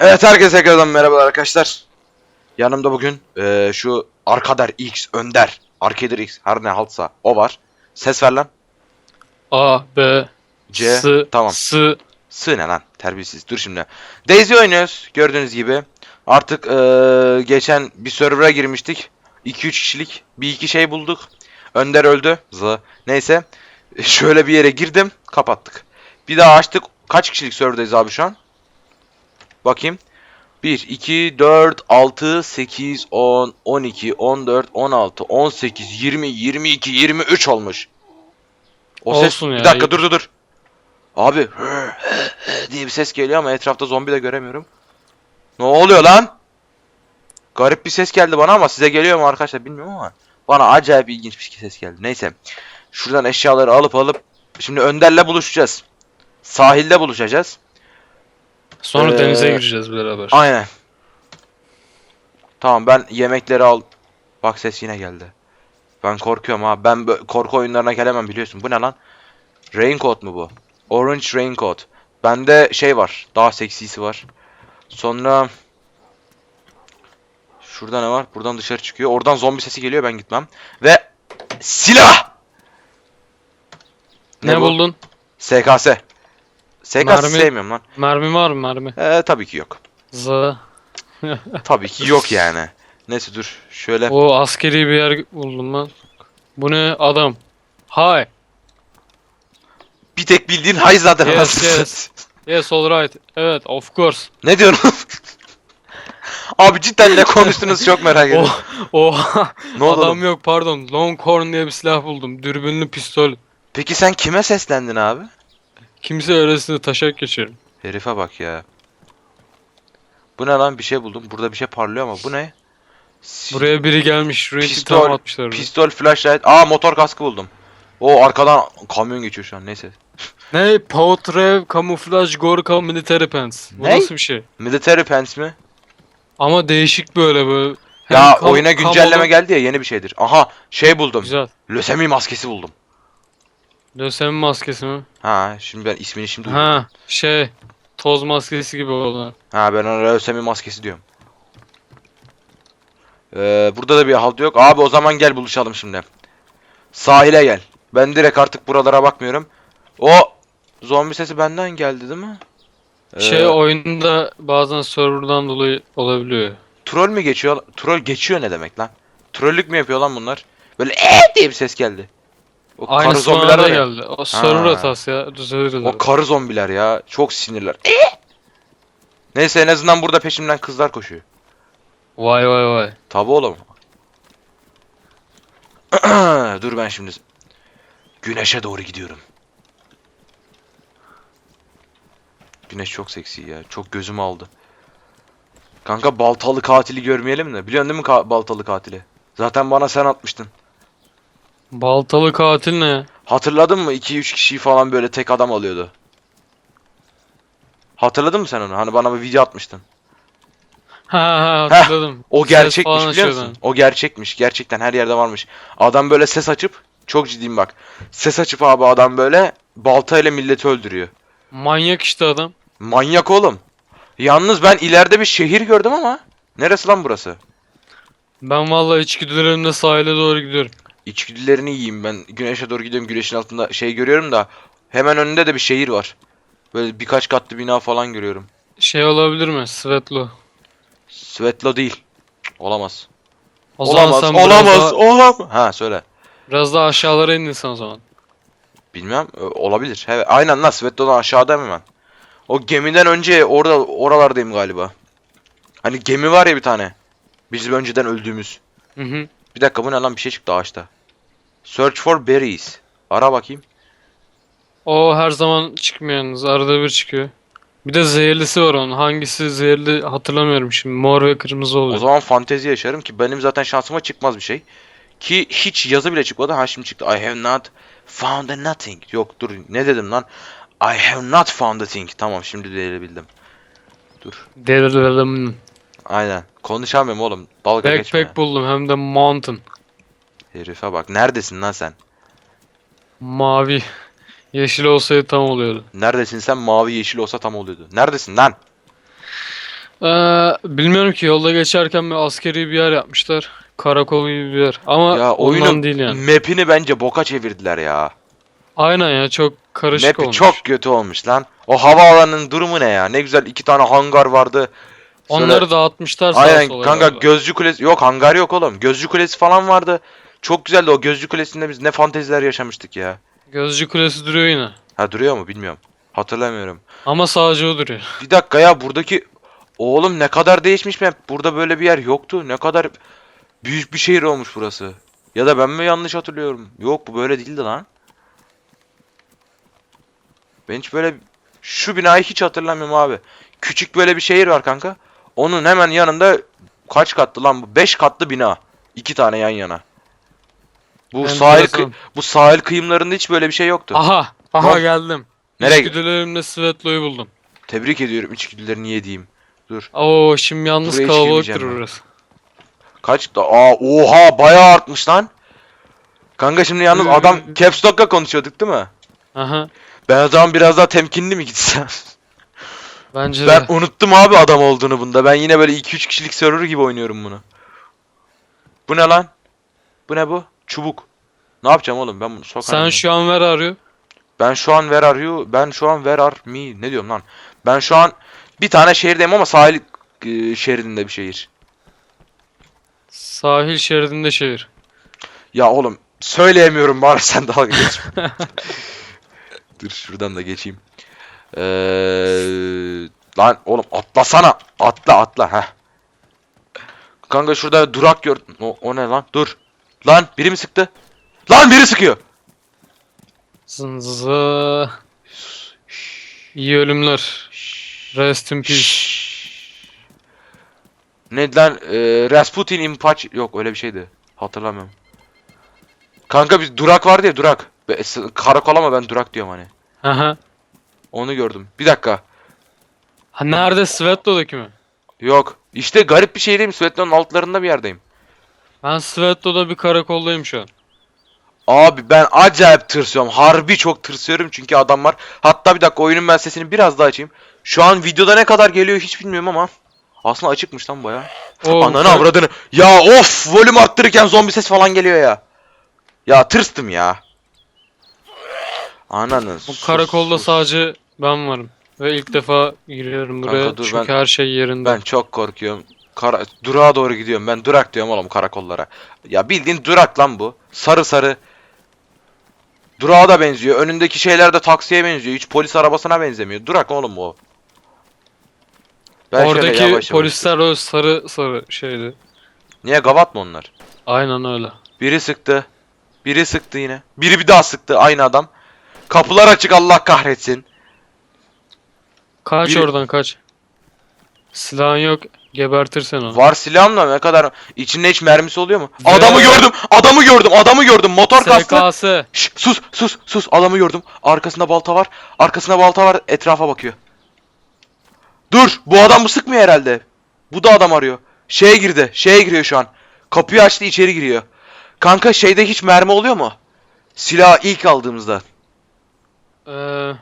Evet herkese tekrardan merhabalar arkadaşlar. Yanımda bugün eee, şu Arkader X, Önder, Arkader X her ne haltsa o var. Ses ver lan. A, B, C, S, tamam. S. Sığ ne lan terbiyesiz. Dur şimdi. Daisy oynuyoruz gördüğünüz gibi. Artık eee, geçen bir server'a girmiştik. 2-3 kişilik bir iki şey bulduk. Önder öldü. Zı. Neyse. Şöyle bir yere girdim. Kapattık. Bir daha açtık. Kaç kişilik server'dayız abi şu an? Bakayım. 1, 2, 4, 6, 8, 10, 12, 14, 16, 18, 20, 22, 23 olmuş. O ses... Olsun ya, Bir dakika dur dur dur. Abi diye bir ses geliyor ama etrafta zombi de göremiyorum. Ne oluyor lan? Garip bir ses geldi bana ama size geliyor mu arkadaşlar bilmiyorum ama bana acayip ilginç bir ses geldi. Neyse. Şuradan eşyaları alıp alıp şimdi Önder'le buluşacağız. Sahilde buluşacağız. Sonra Ee, denize gireceğiz beraber. Aynen. Tamam ben yemekleri al. Bak ses yine geldi. Ben korkuyorum ha. Ben korku oyunlarına gelemem biliyorsun. Bu ne lan? Raincoat mu bu? Orange Raincoat. Bende şey var. Daha seksisi var. Sonra Şurada ne var? Buradan dışarı çıkıyor. Oradan zombi sesi geliyor ben gitmem. Ve silah! ne bu? buldun? SKS. SKS Mermi. sevmiyorum lan. Mermi var mı mermi? Ee, tabii ki yok. Z. Tabii ki yok yani. Neyse dur. Şöyle. O askeri bir yer buldum ben. Bu ne adam? Hi. Bir tek bildiğin hay zaten. Yes, anasını yes. satayım. Yes alright. Evet of course. Ne diyorsun? Abi cidden ne konuştunuz çok merak ediyorum. O Oha. ne oldu? adam oğlum? yok pardon. Longhorn diye bir silah buldum. Dürbünlü pistol. Peki sen kime seslendin abi? Kimse öylesine taşak geçerim. Herife bak ya. Bu ne lan bir şey buldum. Burada bir şey parlıyor ama bu ne? Buraya biri gelmiş. Şuraya Pistol, atmışlar. Pistol, flashlight. Aa motor kaskı buldum. O arkadan kamyon geçiyor şu an neyse. Ne? Powtrev, Camouflage, Gorka, Military Pants. Bu Ne? nasıl bir şey? Military pants mi? Ama değişik böyle böyle. Hem Ya oyuna güncelleme geldi ya yeni bir şeydir. Aha şey buldum. Güzel. Lösemi maskesi buldum. Lösemi maskesi mi? Ha şimdi ben ismini şimdi duydum. Ha şey. Toz maskesi gibi olan. Ha ben ona lösemi maskesi diyorum. Ee, burada da bir halt yok. Abi o zaman gel buluşalım şimdi. Sahile gel. Ben direkt artık buralara bakmıyorum. O zombi sesi benden geldi değil mi? Ee, Şey oyunda bazen serverdan dolayı olabiliyor. troll mü geçiyor? Troll geçiyor ne demek lan? Trollük mü yapıyor lan bunlar? Böyle eee diye bir ses geldi. O Aynı karı zombiler var ya. geldi. O server Ha. hatası ya. Düzelir. O karı zombiler ya. Çok sinirler. Neyse en azından burada peşimden kızlar koşuyor. Vay vay vay. Tabi oğlum. Dur ben şimdi güneşe doğru gidiyorum. Güneş çok seksi ya. Çok gözümü aldı. Kanka baltalı katili görmeyelim mi? Biliyorsun değil mi ka- baltalı katili? Zaten bana sen atmıştın. Baltalı katil ne? Hatırladın mı? 2-3 kişiyi falan böyle tek adam alıyordu. Hatırladın mı sen onu? Hani bana bir video atmıştın. Ha ha hatırladım. O Ses gerçekmiş falan biliyor açıyordu. musun? O gerçekmiş. Gerçekten her yerde varmış. Adam böyle ses açıp çok ciddiyim bak. Ses açıp abi adam böyle baltayla milleti öldürüyor. Manyak işte adam. Manyak oğlum. Yalnız ben ileride bir şehir gördüm ama. Neresi lan burası? Ben vallahi içgüdülerimle sahile doğru gidiyorum. İçgüdülerini yiyeyim ben. Güneşe doğru gidiyorum. Güneşin altında şey görüyorum da. Hemen önünde de bir şehir var. Böyle birkaç katlı bina falan görüyorum. Şey olabilir mi? Svetlo. Svetlo değil. Olamaz. O olamaz. Olamaz. daha, Olamaz. Ha söyle. biraz daha aşağılara indin sen o zaman. Bilmem. ö- Olabilir. Evet, aynen lan Svetlo'dan aşağıda hemen. O gemiden önce orada oralardayım galiba. Hani gemi var ya bir tane. Bizim önceden öldüğümüz. Hı hı. Bir dakika bu ne lan bir şey çıktı ağaçta. Search for berries. Ara bakayım. O her zaman çıkmayanız. Arada bir çıkıyor. Bir de zehirlisi var onun. Hangisi zehirli hatırlamıyorum şimdi. Mor ve kırmızı O oluyor. zaman fantezi yaşarım ki benim zaten şansıma çıkmaz bir şey. Ki hiç yazı bile çıkmadı. Ha şimdi çıktı. I have not found a nothing. Yok dur ne dedim lan? I have not found a thing. Tamam şimdi değerebildim. Dur. Derilerim. Aynen. Konuşamıyorum oğlum. Dalga geçme. Backpack buldum hem de mountain. Herife bak. Neredesin lan sen? Mavi. Yeşil olsaydı tam oluyordu. Neredesin sen? Mavi yeşil olsa tam oluyordu. Neredesin lan? Ee, bilmiyorum ki yolda geçerken bir askeri bir yer yapmışlar. Karakol gibi bir yer. Ama Ya oyunun değil yani. map'ini bence boka çevirdiler ya. Aynen ya çok karışık Map'i olmuş. çok kötü olmuş lan. O havaalanının durumu ne ya? Ne güzel iki tane hangar vardı. Sonra- Onları dağıtmışlar sağa Aynen sola kanka galiba. gözcü kulesi yok hangar yok oğlum. Gözcü kulesi falan vardı. Çok güzeldi o gözcü kulesinde biz ne fanteziler yaşamıştık ya. Gözcü kulesi duruyor yine. Ha duruyor mu bilmiyorum. Hatırlamıyorum. Ama sadece o duruyor. Bir dakika ya buradaki oğlum ne kadar değişmiş map. Burada böyle bir yer yoktu. Ne kadar büyük bir şehir olmuş burası. Ya da ben mi yanlış hatırlıyorum? Yok bu böyle değildi lan. Ben hiç böyle şu binayı hiç hatırlamıyorum abi. Küçük böyle bir şehir var kanka. Onun hemen yanında kaç katlı lan bu? 5 katlı bina. İki tane yan yana. Bu Enteresan. sahil kı- bu sahil kıyımlarında hiç böyle bir şey yoktu. Aha! Aha Yok. geldim. Nereye? İçgüdülerimle Svetlo'yu buldum. Tebrik ediyorum içgüdülerini yediğim. Dur. Oo şimdi yalnız Buraya hiç kalabalıktır girmeyeceğim ben. burası. Kaç da? Aa oha bayağı artmış lan. Kanka şimdi yalnız Ee, adam caps lock'la konuşuyorduk değil mi? Aha. Ben o zaman biraz daha temkinli mi gitsem? Bence ben de. unuttum abi adam olduğunu bunda. Ben yine böyle 2-3 kişilik server gibi oynuyorum bunu. Bu ne lan? Bu ne bu? Çubuk. Ne yapacağım oğlum ben bunu sokarım. Sen şu an ver arıyor. Ben şu an where are you? Ben şu an where are me? Ne diyorum lan? Ben şu an bir tane şehirdeyim ama sahil e, şeridinde bir şehir. Sahil şeridinde şehir. Ya oğlum söyleyemiyorum bari sen dalga geçme. Dur şuradan da geçeyim. Ee, lan oğlum atlasana. Atla atla ha. Kanka şurada durak gör. O, o ne lan? Dur. Lan biri mi sıktı? Lan biri sıkıyor. Zınzı. İyi ölümler. Rest in peace. Ne lan? Ee, Rasputin impaç yok öyle bir şeydi. Hatırlamıyorum. Kanka bir durak vardı ya durak. Be- s- Karakol ama ben durak diyorum hani. Aha. Onu gördüm. Bir dakika. Ha nerede Svetlo'daki mi? Yok. İşte garip bir şehirdeyim. Svetla'nın altlarında bir yerdeyim. Ben Svetlo'da bir karakoldayım şu an. Abi ben acayip tırsıyorum. Harbi çok tırsıyorum çünkü adam var. Hatta bir dakika oyunun ben sesini biraz daha açayım. Şu an videoda ne kadar geliyor hiç bilmiyorum ama. Aslında açıkmış lan baya. Ananı avradını. Ya of volüm arttırırken zombi ses falan geliyor ya. Ya tırstım ya. Ananı. Bu sus, karakolda sus. sadece ben varım. Ve ilk defa giriyorum buraya Kanka dur, çünkü ben- her şey yerinde. Ben çok korkuyorum. Kara durağa doğru gidiyorum. Ben durak diyorum oğlum karakollara. Ya bildiğin durak lan bu. Sarı sarı. Durağa da benziyor. Önündeki şeyler de taksiye benziyor. Hiç polis arabasına benzemiyor. Durak oğlum bu. Ben Oradaki polisler o sarı sarı şeydi. Niye gavat mı onlar? Aynen öyle. Biri sıktı. Biri sıktı yine. Biri bir daha sıktı aynı adam. Kapılar açık Allah kahretsin. Kaç Biri- oradan kaç. Silahın yok gebertirsen onu. Var silahım da ne kadar içinde hiç mermisi oluyor mu? Ve- Adamı gördüm. Adamı gördüm. Adamı gördüm. Motor kastı. SKS. Şş, sus sus sus adamı gördüm. Arkasında balta var. Arkasında balta var. Etrafa bakıyor. Dur bu adam bu sıkmıyor herhalde. Bu da adam arıyor. Şeye girdi. Şeye giriyor şu an. Kapıyı açtı içeri giriyor. Kanka şeyde hiç mermi oluyor mu? Silah ilk aldığımızda. Ee,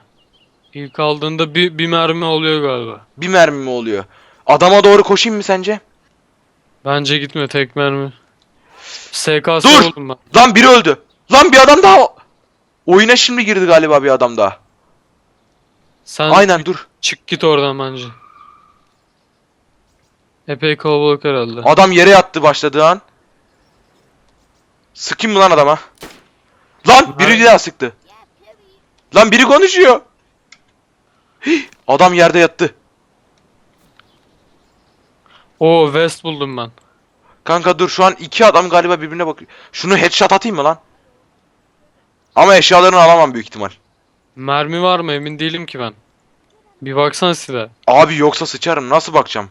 ilk aldığında bir, bir mermi oluyor galiba. Bir mermi mi oluyor? Adama doğru koşayım mı sence? Bence gitme tek mermi. SKS Dur! oldum ben. Lan biri öldü. Lan bir adam daha. Oyuna şimdi girdi galiba bir adam daha. Sen Aynen dur. çık git oradan bence. Epey kalabalık herhalde. Adam yere yattı başladığı an. Sıkayım mı lan adama? Lan biri daha sıktı. Lan biri konuşuyor. Hih, Adam yerde yattı. Oo West buldum ben. Kanka dur şu an iki adam galiba birbirine bakıyor. Şunu headshot atayım mı lan? Ama eşyalarını alamam büyük ihtimal. Mermi var mı emin değilim ki ben. Bir baksana silah. Abi yoksa sıçarım nasıl bakacağım?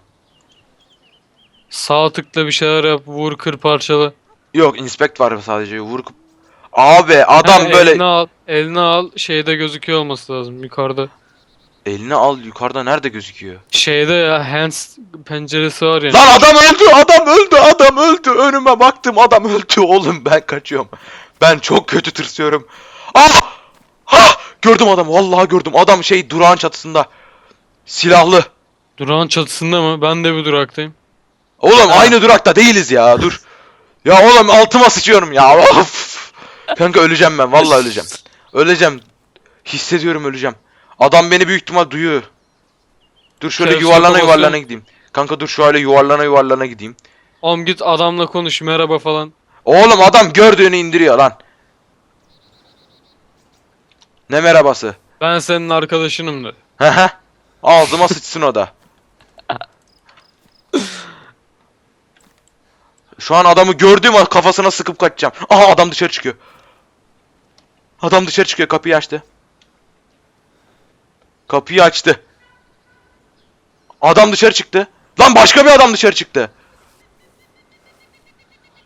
Sağ tıkla bir şeyler yap, vur, kır, parçala. Yok inspect var sadece vur. Abi adam Ha, böyle Eline al, eline al, şeyde gözüküyor olması lazım yukarıda. Elini al yukarıda nerede gözüküyor? Şeyde ya, hands penceresi var ya. Lan adam öldü, adam öldü, adam öldü. Önüme baktım adam öldü oğlum ben kaçıyorum. Ben çok kötü tırsıyorum. Ah! Ah! Gördüm adamı, vallahi gördüm. Adam şey durağın çatısında. Silahlı. Durağın çatısında mı? Ben de bir duraktayım. Oğlum Ha. aynı durakta değiliz ya dur. Ya oğlum altıma sıçıyorum ya. Of. Kanka öleceğim ben vallahi öleceğim. Öleceğim. Hissediyorum öleceğim. Adam beni büyük ihtimal duyuyor. Dur şöyle Şerif yuvarlana yuvarlana gideyim. Kanka dur şöyle yuvarlana yuvarlana gideyim. Oğlum git adamla konuş merhaba falan. Oğlum adam gördüğünü indiriyor lan. Ne merhabası? Ben senin arkadaşınım de. Hehe. Ağzıma sıçsın o da. Şu an adamı gördüğüm an kafasına sıkıp kaçacağım. Aha adam dışarı çıkıyor. Adam dışarı çıkıyor kapıyı açtı. Kapıyı açtı. Adam dışarı çıktı. Lan başka bir adam dışarı çıktı.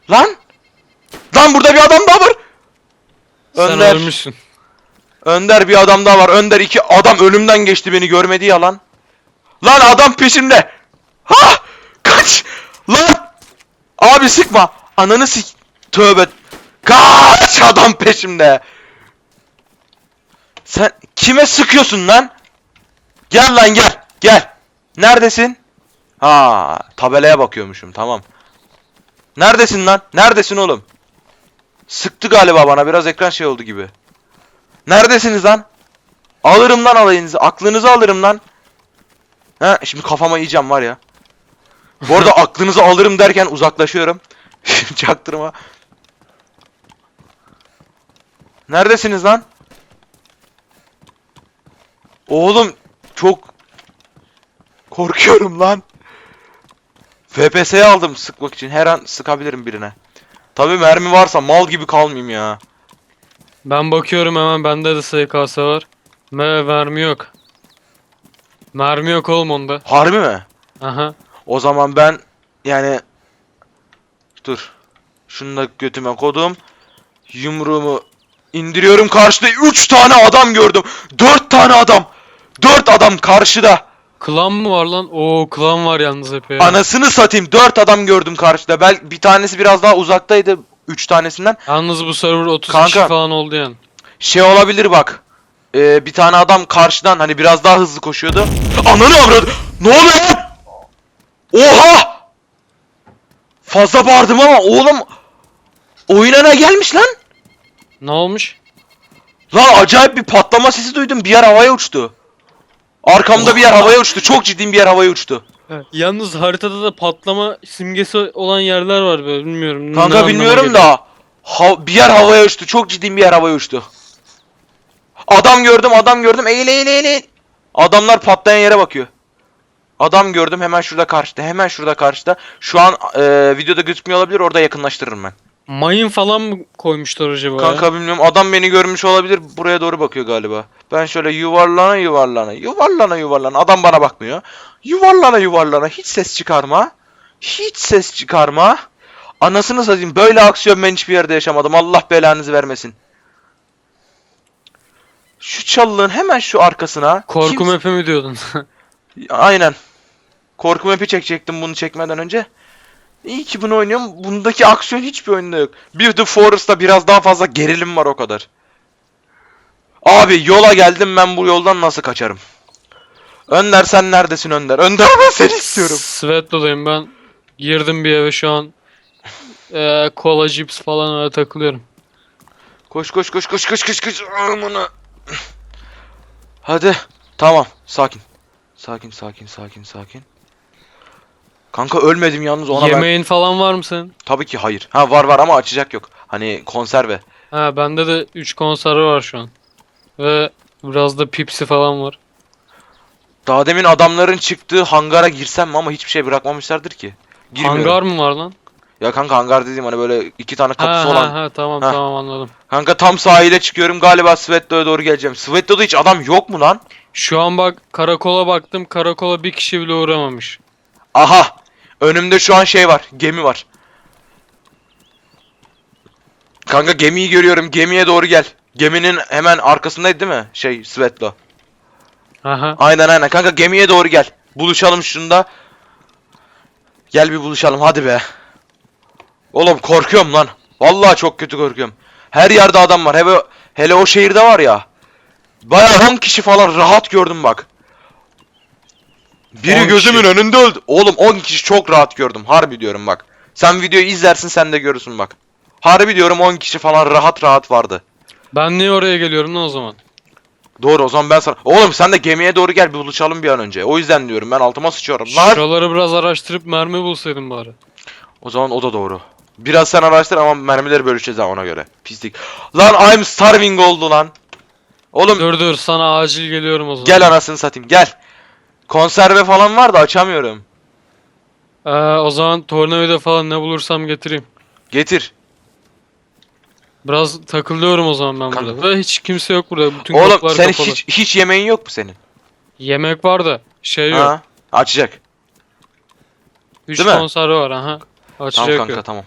Lan. Lan burada bir adam daha var. Sen Önder. ölmüşsün. Önder bir adam daha var. Önder iki adam ölümden geçti beni görmedi ya lan. Lan adam peşimde. Ha! Kaç! Lan! Abi sıkma. Ananı sik. Tövbe. Kaç adam peşimde. Sen kime sıkıyorsun lan? Gel lan gel. Gel. Neredesin? Ha, tabelaya bakıyormuşum. Tamam. Neredesin lan? Neredesin oğlum? Sıktı galiba bana. Biraz ekran şey oldu gibi. Neredesiniz lan? Alırım lan alayınızı. Aklınızı alırım lan. Ha şimdi kafama yiyeceğim var ya. Bu arada aklınızı alırım derken uzaklaşıyorum. Çaktırma. Neredesiniz lan? Oğlum çok korkuyorum lan. FPS'ye aldım sıkmak için. Her an sıkabilirim birine. Tabii mermi varsa mal gibi kalmayayım ya. Ben bakıyorum hemen bende de SKS var. Me mermi yok. Mermi yok oğlum onda. Harbi mi? Aha. O zaman ben yani dur. Şunu da götüme kodum. Yumruğumu indiriyorum karşıda 3 tane adam gördüm. 4 tane adam. 4 adam karşıda. Klan mı var lan? Oo klan var yalnız epey. Anasını satayım 4 adam gördüm karşıda. Bel bir tanesi biraz daha uzaktaydı 3 tanesinden. Yalnız bu server 30 Kanka. kişi falan oldu yani. Şey olabilir bak. Ee, bir tane adam karşıdan hani biraz daha hızlı koşuyordu. Ananı avradı. Ne oluyor lan? Oha! Fazla bağırdım ama oğlum oyuna ne gelmiş lan? Ne olmuş? Lan acayip bir patlama sesi duydum. Bir yer havaya uçtu. Arkamda bir yer havaya uçtu. Çok ciddi bir yer havaya uçtu. Yalnız haritada da patlama simgesi olan yerler var böyle bilmiyorum. Kanka bilmiyorum da ha- bir yer havaya uçtu. Çok ciddi bir yer havaya uçtu. Adam gördüm, adam gördüm. Eğil eğil eğil. eğil. Adamlar patlayan yere bakıyor. Adam gördüm hemen şurada karşıda. Hemen şurada karşıda. Şu an e, videoda gözükmüyor olabilir. Orada yakınlaştırırım ben. Mayın falan mı koymuşlar acaba ya? Kanka bilmiyorum. Adam beni görmüş olabilir. Buraya doğru bakıyor galiba. Ben şöyle yuvarlana yuvarlana. Yuvarlana yuvarlana. Adam bana bakmıyor. Yuvarlana yuvarlana. Hiç ses çıkarma. Hiç ses çıkarma. Anasını satayım. Böyle aksiyon ben hiçbir yerde yaşamadım. Allah belanızı vermesin. Şu çalılığın hemen şu arkasına. Korku Kim- map'i mi diyordun? Aynen. Korku map'i çekecektim bunu çekmeden önce. İyi ki bunu oynuyorum. Bundaki aksiyon hiçbir oyunda yok. Bir The Forest'ta biraz daha fazla gerilim var o kadar. Abi yola geldim ben bu yoldan nasıl kaçarım? Önder sen neredesin Önder? Önder ben seni istiyorum. Svetlo'dayım ben. Girdim bir eve şu an. Ee, kola cips falan öyle takılıyorum. Koş koş koş koş koş koş koş. Amına. Hadi. Tamam. Sakin. Sakin sakin sakin sakin. Kanka ölmedim yalnız ona ben... Yemeğin falan var mı senin? Tabii ki hayır. Ha var var ama açacak yok. Hani konserve. Ha bende de 3 konserve var şu an. Ve biraz da pipsi falan var. Daha demin adamların çıktığı hangara girsem mi ama hiçbir şey bırakmamışlardır ki. Girmiyorum. Hangar mı var lan? Ya kanka hangar dediğim hani böyle iki tane Ha kapısı ha olan. ha tamam Ha. tamam anladım. Kanka tam sahile çıkıyorum galiba Svetlo'ya doğru geleceğim. Svetlo'da hiç adam yok mu lan? Şu an bak karakola baktım. Karakola bir kişi bile uğramamış. Aha! Önümde şu an şey var. Gemi var. Kanka gemiyi görüyorum. Gemiye doğru gel. Geminin hemen arkasındaydı değil mi? Şey Svetlo. Aha. Aynen aynen. Kanka gemiye doğru gel. Buluşalım şunda. Gel bir buluşalım hadi be. Oğlum korkuyorum lan. Vallahi çok kötü korkuyorum. Her yerde adam var. Hele, hele o şehirde var ya. Bayağı 10 kişi falan rahat gördüm bak. Biri 10 gözümün kişi. önünde öldü. Oğlum 10 kişi çok rahat gördüm. Harbi diyorum bak. Sen videoyu izlersin sen de görürsün bak. Harbi diyorum 10 kişi falan rahat rahat vardı. Ben niye oraya geliyorum lan o zaman? Doğru o zaman ben sana... Oğlum sen de gemiye doğru gel bir buluşalım bir an önce. O yüzden diyorum ben altıma sıçıyorum. Lan! Şuraları biraz araştırıp mermi bulsaydım bari. O zaman o da doğru. Biraz sen araştır ama mermileri bölüşeceğiz ha ona göre. Pislik. Lan I'm starving oldu lan. Oğlum Dur dur sana acil geliyorum o zaman. gel anasını satayım gel. Konserve falan var da açamıyorum. Ee, o zaman tornavida falan ne bulursam getireyim. Getir. Biraz takılıyorum o zaman ben Kanka. burada. Ve hiç kimse yok burada. Bütün Oğlum kapılar kapalı. hiç hiç yemeğin yok mu senin? Yemek var da şey yok. Ha? Açacak. 3 Değil mi? konserve var aha. Açacak Tamam kanka yok. tamam.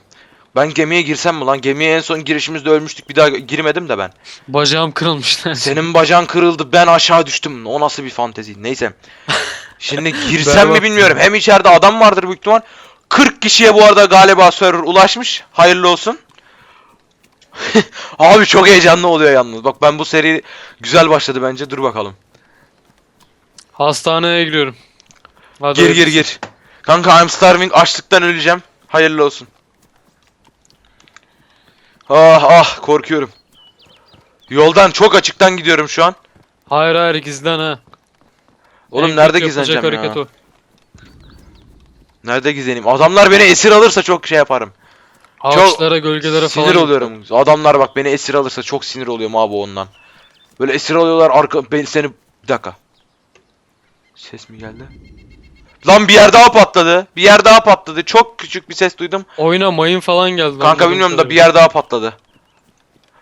Ben gemiye girsem mi lan? Gemiye en son girişimizde ölmüştük. Bir daha girmedim de ben. Bacağım kırılmış. Senin bacağın kırıldı. Ben aşağı düştüm. O nasıl bir fantezi? Neyse. Şimdi girsem mi bilmiyorum. Hem içeride adam vardır büyük ihtimal. 40 kişiye bu arada galiba server ulaşmış. Hayırlı olsun. Abi çok heyecanlı oluyor yalnız. Bak ben bu seri güzel başladı bence. Dur bakalım. Hastaneye gidiyorum. Hadi Gir gir gir. Kanka I'm starving. Açlıktan öleceğim. Hayırlı olsun. Ah ah korkuyorum. Yoldan çok açıktan gidiyorum şu an. Hayır hayır gizlen ha. Oğlum En nerede gizleneceğim ya? o. Nerede gizleneyim? Adamlar beni esir alırsa çok şey yaparım. Ağaçlara, gölgelere falan. Sinir oluyorum. Adamlar bak beni esir alırsa çok sinir oluyorum abi ondan. Böyle esir alıyorlar arka beni seni bir dakika. Ses mi geldi? Lan bir yer daha patladı. Bir yer daha patladı. Çok küçük bir ses duydum. Oyuna mayın falan geldi. Kanka bilmiyorum da bir yer daha patladı.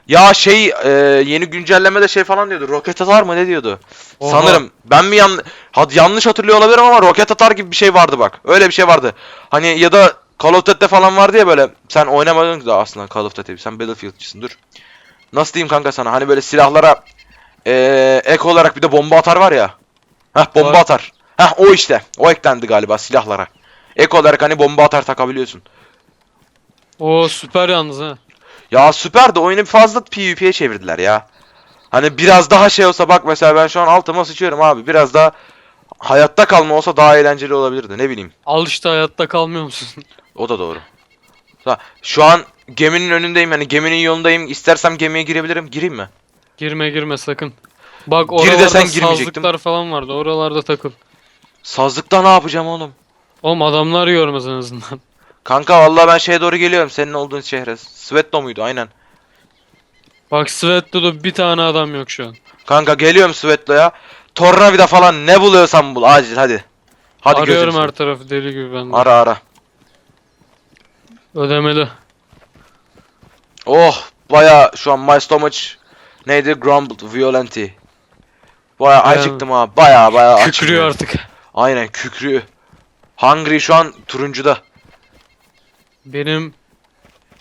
Ya şey e, yeni güncellemede şey falan diyordu. Roket atar mı ne diyordu? Oha. Sanırım. Ben mi yan Had yanlış hatırlıyor olabilirim ama roket atar gibi bir şey vardı bak. Öyle bir şey vardı. Hani ya da Call of Duty'de falan vardı ya böyle. Sen oynamadın da aslında Call of Duty. Sen Battlefield'çısın dur. Nasıl diyeyim kanka sana? Hani böyle silahlara e, ek olarak bir de bomba atar var ya. Heh bomba Var. atar. Heh o işte. O eklendi galiba silahlara. Ek olarak hani bomba atar takabiliyorsun. O süper yalnız ha. Ya süper de oyunu fazla PvP'ye çevirdiler ya. Hani biraz daha şey olsa bak mesela ben şu an altıma sıçıyorum abi. Biraz daha hayatta kalma olsa daha eğlenceli olabilirdi ne bileyim. Al işte hayatta kalmıyor musun? O da doğru. Şu an geminin önündeyim yani geminin yolundayım. İstersem gemiye girebilirim. Gireyim mi? girme girme sakın. Bak Gir oralarda desen girmeyecektim. sazlıklar falan vardı. Oralarda takıl. Sazlıkta ne yapacağım oğlum? Oğlum adamlar görmez en azından. Kanka vallahi ben şeye doğru geliyorum. Senin olduğun şehre. Svetlo muydu? Aynen. Bak Svetlo'da bir tane adam yok şu an. Kanka geliyorum Svetlo'ya. Tornavida falan ne buluyorsan bul. Acil hadi. Hadi Arıyorum gözüm her tarafı deli gibi ben de. Ara ara. Ödemeli. Oh baya şu an my stomach neydi grumbled violently. Baya Yani- acıktım ha baya baya açım. Kükrüyor artık. Aynen kükrüyor. Hungry şu an turuncuda. Benim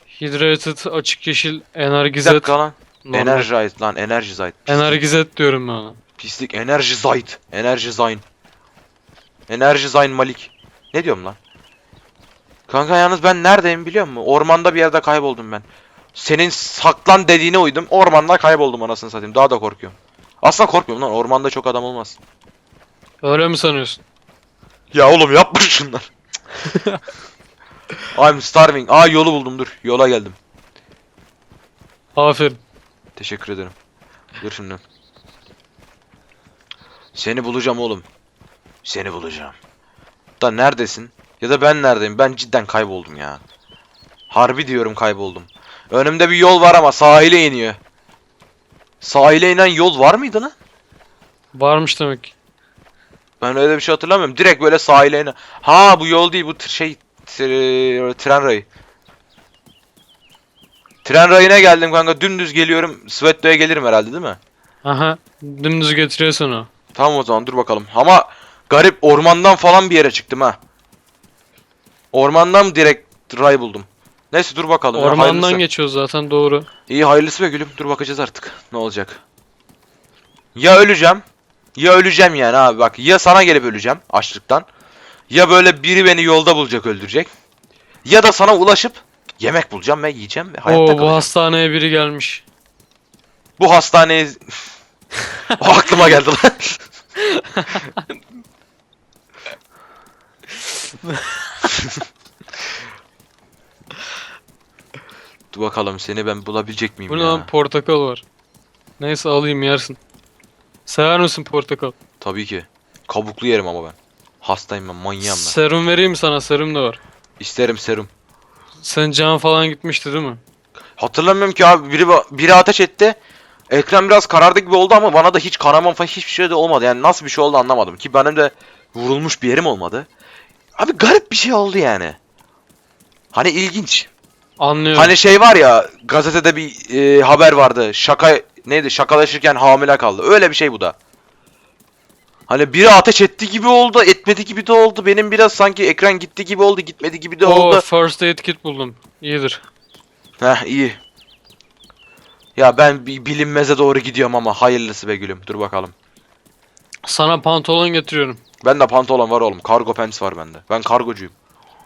Hydrated açık yeşil Bir energizet. dakika lan. normal. Energized lan energized. Energizet diyorum ben ona. Pislik energized. Energizine. Energizine Malik. Ne diyorum lan? Kanka yalnız ben neredeyim biliyor musun? Ormanda bir yerde kayboldum ben. Senin saklan dediğine uydum. Ormanda kayboldum anasını satayım. Daha da korkuyorum. Aslında korkmuyorum lan. Ormanda çok adam olmaz. Öyle mi sanıyorsun? Ya oğlum yapma şunlar. I'm starving. Aa yolu buldum dur. Yola geldim. Aferin. Teşekkür ederim. Dur şimdi. Seni bulacağım oğlum. Seni bulacağım. Da neredesin? Ya da ben neredeyim? Ben cidden kayboldum ya. Harbi diyorum kayboldum. Önümde bir yol var ama sahile iniyor. Sahile inen yol var mıydı lan? Varmış demek. Ben öyle bir şey hatırlamıyorum. Direkt böyle sahile inen. Ha bu yol değil bu şey tr- tren rayı. Tren rayına geldim kanka. Dümdüz geliyorum. Svetlo'ya gelirim herhalde değil mi? Aha. Dümdüz getiriyorsun o. Tamam o zaman dur bakalım. Ama garip ormandan falan bir yere çıktım ha. Ormandan direkt ray buldum. Neyse dur bakalım. ya, Ormandan hayırlısı. geçiyoruz zaten doğru. İyi hayırlısı be gülüm. Dur bakacağız artık. Ne olacak. Ya öleceğim. Ya öleceğim yani abi bak. Ya sana gelip öleceğim açlıktan. Ya böyle biri beni yolda bulacak öldürecek. Ya da sana ulaşıp yemek bulacağım ve yiyeceğim ve hayatta Oo bu hastaneye biri gelmiş. Bu hastaneye... o aklıma geldi lan. Dur bakalım seni ben bulabilecek miyim Bu ne ya? lan portakal var. Neyse alayım yersin. Sever misin portakal? Tabii ki. Kabuklu yerim ama ben. Hastayım ben manyağım ben. Serum vereyim sana serum da var. İsterim serum. Sen can falan gitmişti değil mi? Hatırlamıyorum ki abi biri biri ateş etti. Ekran biraz karardı gibi oldu ama bana da hiç kanamam falan hiçbir şey de olmadı. Yani nasıl bir şey oldu anlamadım ki benim de vurulmuş bir yerim olmadı. Abi garip bir şey oldu yani. Hani ilginç. Anlıyorum. Hani şey var ya gazetede bir e, haber vardı. Şaka neydi? Şakalaşırken hamile kaldı. Öyle bir şey bu da. Hani biri ateş etti gibi oldu, etmedi gibi de oldu. Benim biraz sanki ekran gitti gibi oldu, gitmedi gibi de Oo, oldu. first aid kit buldum. İyidir. Heh iyi. Ya ben bir bilinmeze doğru gidiyorum ama hayırlısı be gülüm. Dur bakalım. Sana pantolon getiriyorum. Bende pantolon var oğlum. Kargo pants var bende. Ben kargocuyum.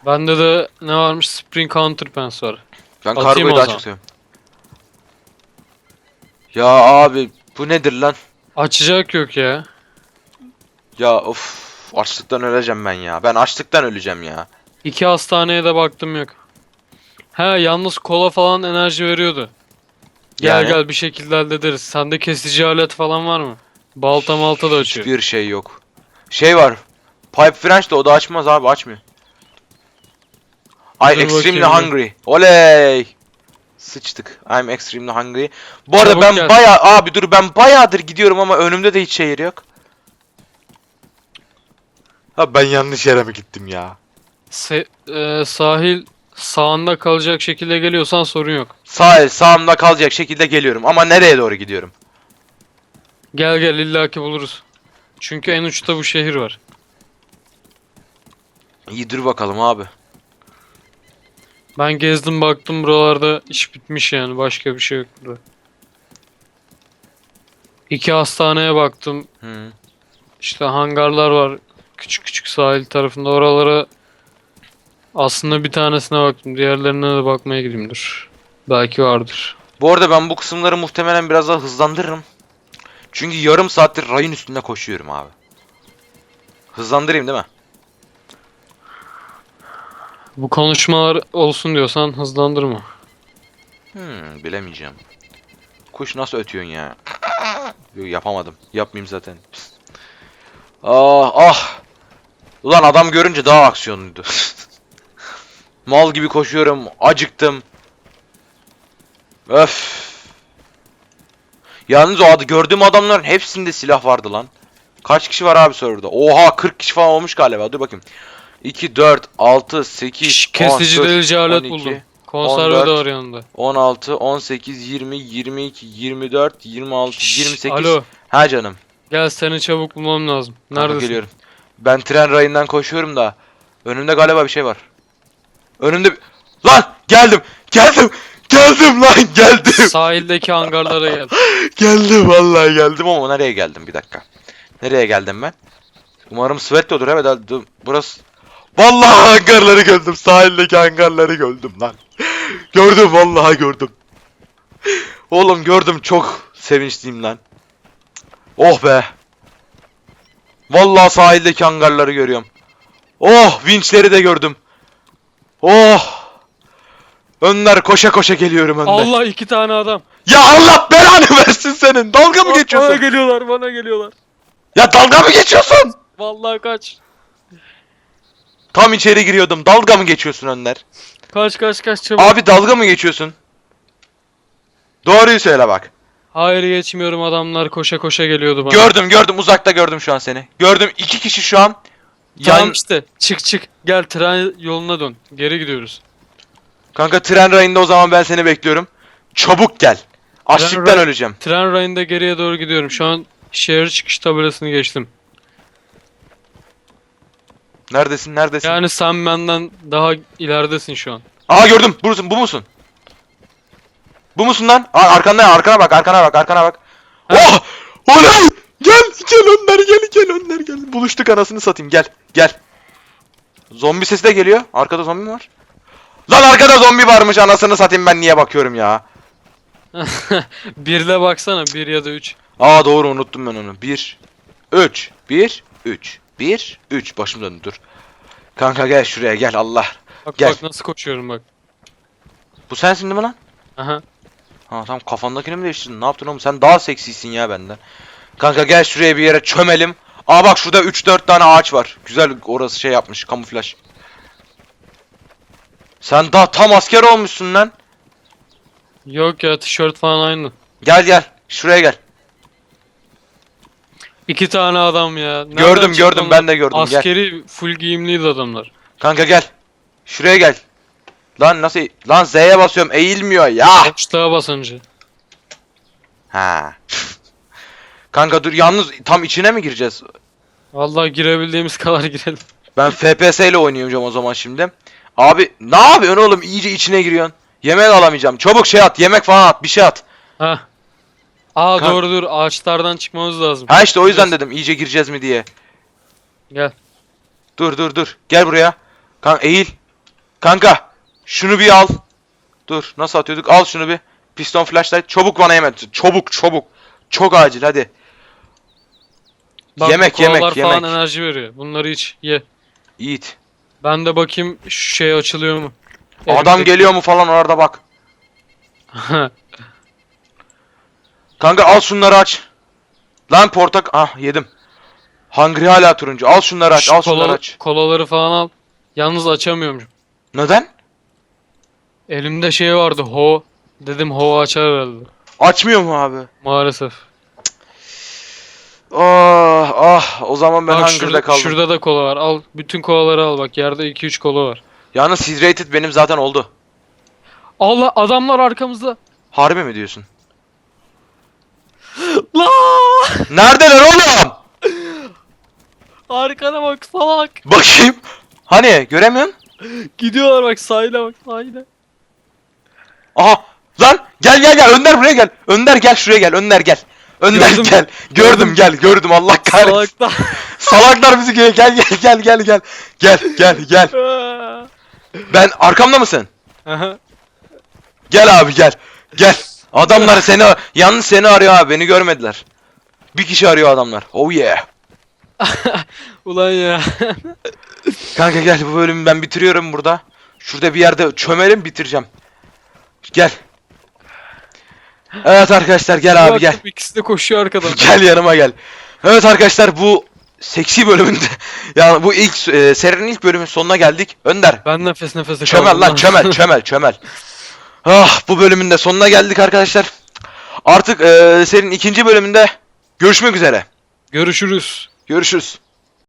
Bende de ne varmış? Spring counter pants var. Ben Atayım kargoyu o daha zaman. çok seviyorum. Ya abi bu nedir lan? Açacak yok ya. Ya of açlıktan öleceğim ben ya. Ben açlıktan öleceğim ya. İki hastaneye de baktım yok. He yalnız kola falan enerji veriyordu. Gel Yani? gel bir şekilde hallederiz. Sende kesici alet falan var mı? Balta malta da açıyor. Hiçbir şey yok. Şey var. Pipe French de o da açmaz abi açmıyor. I Dur extremely bakayım. hungry. Oley. Sıçtık. I'm extremely hungry. Bu arada Çabuk ben gel. baya abi dur ben bayağıdır gidiyorum ama önümde de hiç şehir yok. Ha ben yanlış yere mi gittim ya? Se- e, sahil sağında kalacak şekilde geliyorsan sorun yok. Sağ el sağımda kalacak şekilde geliyorum ama nereye doğru gidiyorum? Gel gel illaki buluruz. Çünkü en uçta bu şehir var. İyi dur bakalım abi. Ben gezdim baktım buralarda iş bitmiş yani başka bir şey yok burada. İki hastaneye baktım. Hı. İşte hangarlar var. Küçük küçük sahil tarafında oralara aslında bir tanesine baktım. Diğerlerine de bakmaya gideyim dur. Belki vardır. Bu arada ben bu kısımları muhtemelen biraz daha hızlandırırım. Çünkü yarım saattir rayın üstünde koşuyorum abi. Hızlandırayım değil mi? Bu konuşmalar olsun diyorsan hızlandırma. Hmm, bilemeyeceğim. Kuş nasıl ötüyorsun ya? Yok yapamadım. Yapmayayım zaten. Ah ah. Ulan adam görünce daha aksiyonluydu. Mal gibi koşuyorum. Acıktım. Öf. Yalnız o adı gördüğüm adamların hepsinde silah vardı lan. Kaç kişi var abi serverda? Oha 40 kişi falan olmuş galiba. Dur bakayım. 2, 4, 6, 8, Şş, 10, kesici 4, delici alet 12, buldum. Konserve 14. de var yanında. 16, 18, 20, 22, 24, 26, Şş, 28. Alo Ha canım. gel seni çabuk bulmam lazım. Kanka Neredesin? geliyorum. Ben tren rayından koşuyorum da önümde galiba bir şey var. Önümde bir- Lan geldim. Geldim. Geldim lan geldim. Sahildeki hangarlara gel. geldim vallahi geldim ama nereye geldim bir dakika. Nereye geldim ben? Umarım Svetlo'dur evet. hadi, Burası Vallahi hangarları gördüm. Sahildeki hangarları gördüm lan. gördüm vallahi gördüm. Oğlum gördüm çok sevinçliyim lan. Oh be. Vallahi sahildeki hangarları görüyorum. Oh vinçleri de gördüm. Oh. Önder koşa koşa geliyorum Önder. Allah iki tane adam. Ya Allah belanı versin senin. Dalga mı Bana geçiyorsun? geliyorlar bana geliyorlar. Ya dalga mı geçiyorsun? Vallahi kaç. Tam içeri giriyordum. Dalga mı geçiyorsun Önder? Kaç kaç kaç çabuk. Abi dalga mı geçiyorsun? Doğruyu söyle bak. Hayır geçmiyorum adamlar koşa koşa geliyordu bana. Gördüm gördüm uzakta gördüm şu an seni. Gördüm iki kişi şu an. Tamam Yan... işte çık çık gel tren yoluna dön. Geri gidiyoruz. Kanka tren rayında o zaman ben seni bekliyorum. Çabuk gel. Açlıktan ray- öleceğim. Tren rayında geriye doğru gidiyorum. Şu an şehir çıkış tabelasını geçtim. Neredesin neredesin? Yani sen benden daha ileridesin şu an. Aha gördüm. Bu musun? Bu musun? Bu musun lan? Aa, arkanda arkana bak arkana bak arkana bak. Oh! Oley! Gel gel Önder gel gel Önder gel. Buluştuk anasını satayım gel gel. Zombi sesi de geliyor. Arkada zombi mi var? Lan arkada zombi varmış anasını satayım ben niye bakıyorum ya. Birle baksana bir ya da üç. Aa doğru unuttum ben onu. 1 3 1 3 1 3 başım döndü dur. Kanka gel şuraya gel Allah. Bak Gel. bak nasıl koşuyorum bak. Bu sensin değil mi lan? Aha. Ha tamam kafandakini mi değiştirdin? Ne yaptın oğlum? Sen daha seksisin ya benden. Kanka gel şuraya bir yere çömelim. Aa bak şurada 3-4 tane ağaç var. Güzel orası şey yapmış kamuflaj. Sen daha tam asker olmuşsun lan. Yok ya tişört falan aynı. Gel gel. Şuraya gel. İki tane adam ya. Nereden gördüm çıktı gördüm ben de gördüm. Gel. Askeri full giyimliydi adamlar. Kanka gel. Şuraya gel. Lan nasıl? Lan Z'ye basıyorum eğilmiyor ya. Boşluğa basınca. Ha. Kanka dur yalnız tam içine mi gireceğiz? Vallahi girebildiğimiz kadar girelim. Ben FPS ile oynayacağım o zaman şimdi. Abi ne yapıyorsun oğlum? İyice içine giriyorsun. Yemek alamayacağım. Çabuk şey at, yemek falan at, bir şey at. Ha. Aa Kan- doğru dur ağaçlardan çıkmamız lazım. Ha işte o yüzden dedim iyice gireceğiz mi diye. Gel. Dur dur dur. Gel buraya. Kanka eğil. Kanka şunu bir al. Dur nasıl atıyorduk? Al şunu bir. Piston flashlight. Çabuk bana hemen. Çabuk çabuk. Çok acil hadi. Bak, Yemek, bu yemek, falan yemek. enerji veriyor. Bunları iç ye. Yiğit. Ben de bakayım şu şey açılıyor mu? Adam Elimdeki- geliyor mu falan orada bak. Kanka al şunları aç. Lan portak ah yedim. Hungry hala turuncu. Al şunları aç. Şu Al şunları kola- aç. Kolaları falan al. Yalnız açamıyorum. Neden? Elimde şey vardı ho. Dedim ho açar herhalde. Açmıyor mu abi? Maalesef. Ah ah o zaman ben Bak şurada, kaldım. şurada da kola var. Al bütün kolaları al bak yerde 2-3 kola var. Yalnız hydrated benim zaten oldu. Allah adamlar arkamızda. Harbi mi diyorsun? La! Neredeler oğlum? Arkana bak salak. Bakayım. Hani göremiyorsun? Gidiyorlar bak sahile bak sahile. Aha lan gel gel gel Önder buraya gel. Önder gel şuraya gel. Önder gel. Önder Gördüm. gel. Gördüm gel gördüm Allah kahretsin. Salaklar. Salaklar bizi gel gel gel gel gel gel. Gel gel gel. Ben arkamda mısın? Aha. Gel abi gel. Gel. Adamlar seni yalnız seni arıyor abi beni görmediler. Bir kişi arıyor adamlar. Oh yeah. Ulan ya. Kanka gel bu bölümü ben bitiriyorum burada. Şurada bir yerde çömelim bitireceğim. Gel. Evet arkadaşlar gel abi gel. İkisi de koşuyor arkadan. Gel yanıma gel. Evet arkadaşlar bu seksi bölümünde yani bu ilk e, serinin ilk bölümün sonuna geldik. Önder Ben nefes nefese çömel kaldım lan çömel çömel çömel. Ah bu bölümün de sonuna geldik arkadaşlar. Artık e, serinin ikinci bölümünde görüşmek üzere. Görüşürüz. Görüşürüz.